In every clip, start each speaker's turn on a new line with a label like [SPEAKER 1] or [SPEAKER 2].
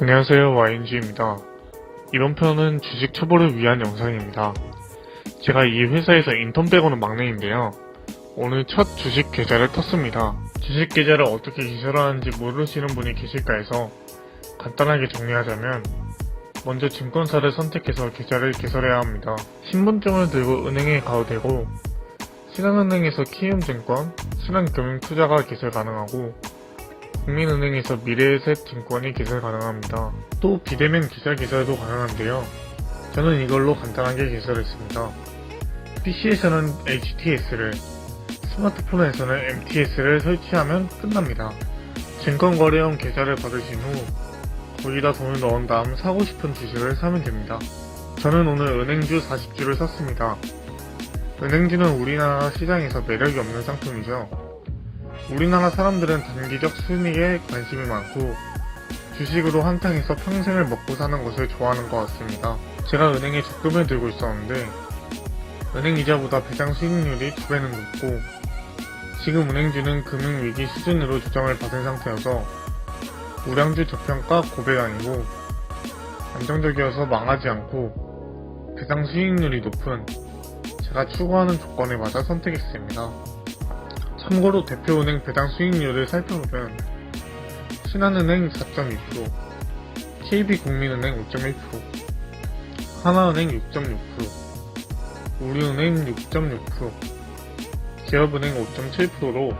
[SPEAKER 1] 안녕하세요 YNG입니다. 이번 편은 주식 초보를 위한 영상입니다. 제가 이 회사에서 인턴 빼고는 막내인데요. 오늘 첫 주식 계좌를 텄습니다. 주식 계좌를 어떻게 개설하는지 모르시는 분이 계실까 해서 간단하게 정리하자면 먼저 증권사를 선택해서 계좌를 개설해야 합니다. 신분증을 들고 은행에 가도 되고 신한은행에서 키움증권, 신한금융투자가 개설 가능하고 국민은행에서 미래에셋 증권이 개설 가능합니다. 또 비대면 계좌 개설도 가능한데요. 저는 이걸로 간단하게 개설했습니다. PC에서는 HTS를, 스마트폰에서는 MTS를 설치하면 끝납니다. 증권거래용 계좌를 받으신 후 거기다 돈을 넣은 다음 사고 싶은 주식을 사면 됩니다. 저는 오늘 은행주 40주를 샀습니다. 은행주는 우리나라 시장에서 매력이 없는 상품이죠. 우리나라 사람들은 단기적 수익에 관심이 많고 주식으로 한탕해서 평생을 먹고 사는 것을 좋아하는 것 같습니다. 제가 은행에 적금을 들고 있었는데 은행 이자보다 배당 수익률이 두 배는 높고 지금 은행주는 금융위기 수준으로 조정을 받은 상태여서 우량주 저평가 고백 아니고 안정적이어서 망하지 않고 배당 수익률이 높은 제가 추구하는 조건에 맞아 선택했습니다. 참고로 대표은행 배당 수익률을 살펴보면 신한은행 4.2%, KB국민은행 5.1%, 하나은행 6.6%, 우리은행 6.6%, 기업은행 5.7%로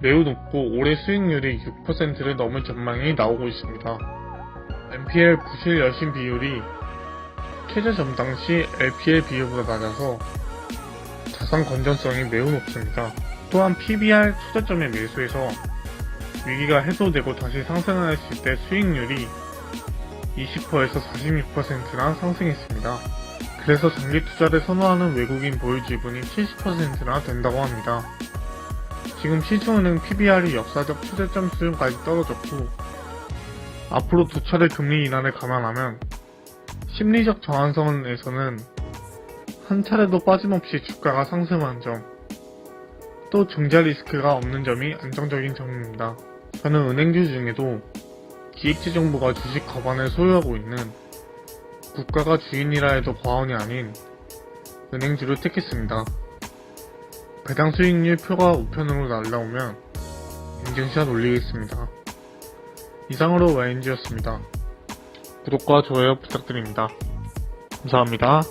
[SPEAKER 1] 매우 높고 올해 수익률이 6%를 넘을 전망이 나오고 있습니다. NPL 부실 여신 비율이 최저 점당 시 LPL 비율보다 낮아서 자산 건전성이 매우 높습니다. 또한 PBR 투자점의 매수에서 위기가 해소되고 다시 상승했을 때 수익률이 20%에서 46%나 상승했습니다. 그래서 장기 투자를 선호하는 외국인 보유 지분이 70%나 된다고 합니다. 지금 시중은행 PBR이 역사적 최저점 수준까지 떨어졌고 앞으로 두 차례 금리 인하를 감안하면 심리적 저항선에서는 한 차례도 빠짐없이 주가가 상승하는 점, 또 증자 리스크가 없는 점이 안정적인 점입니다. 저는 은행주 중에도 기획재정부가 주식 거반을 소유하고 있는 국가가 주인이라 해도 과언이 아닌 은행주를 택했습니다. 배당 수익률 표가 우편으로 날라오면 인증샷 올리겠습니다. 이상으로 YNG였습니다. 구독과 좋아요 부탁드립니다. 감사합니다.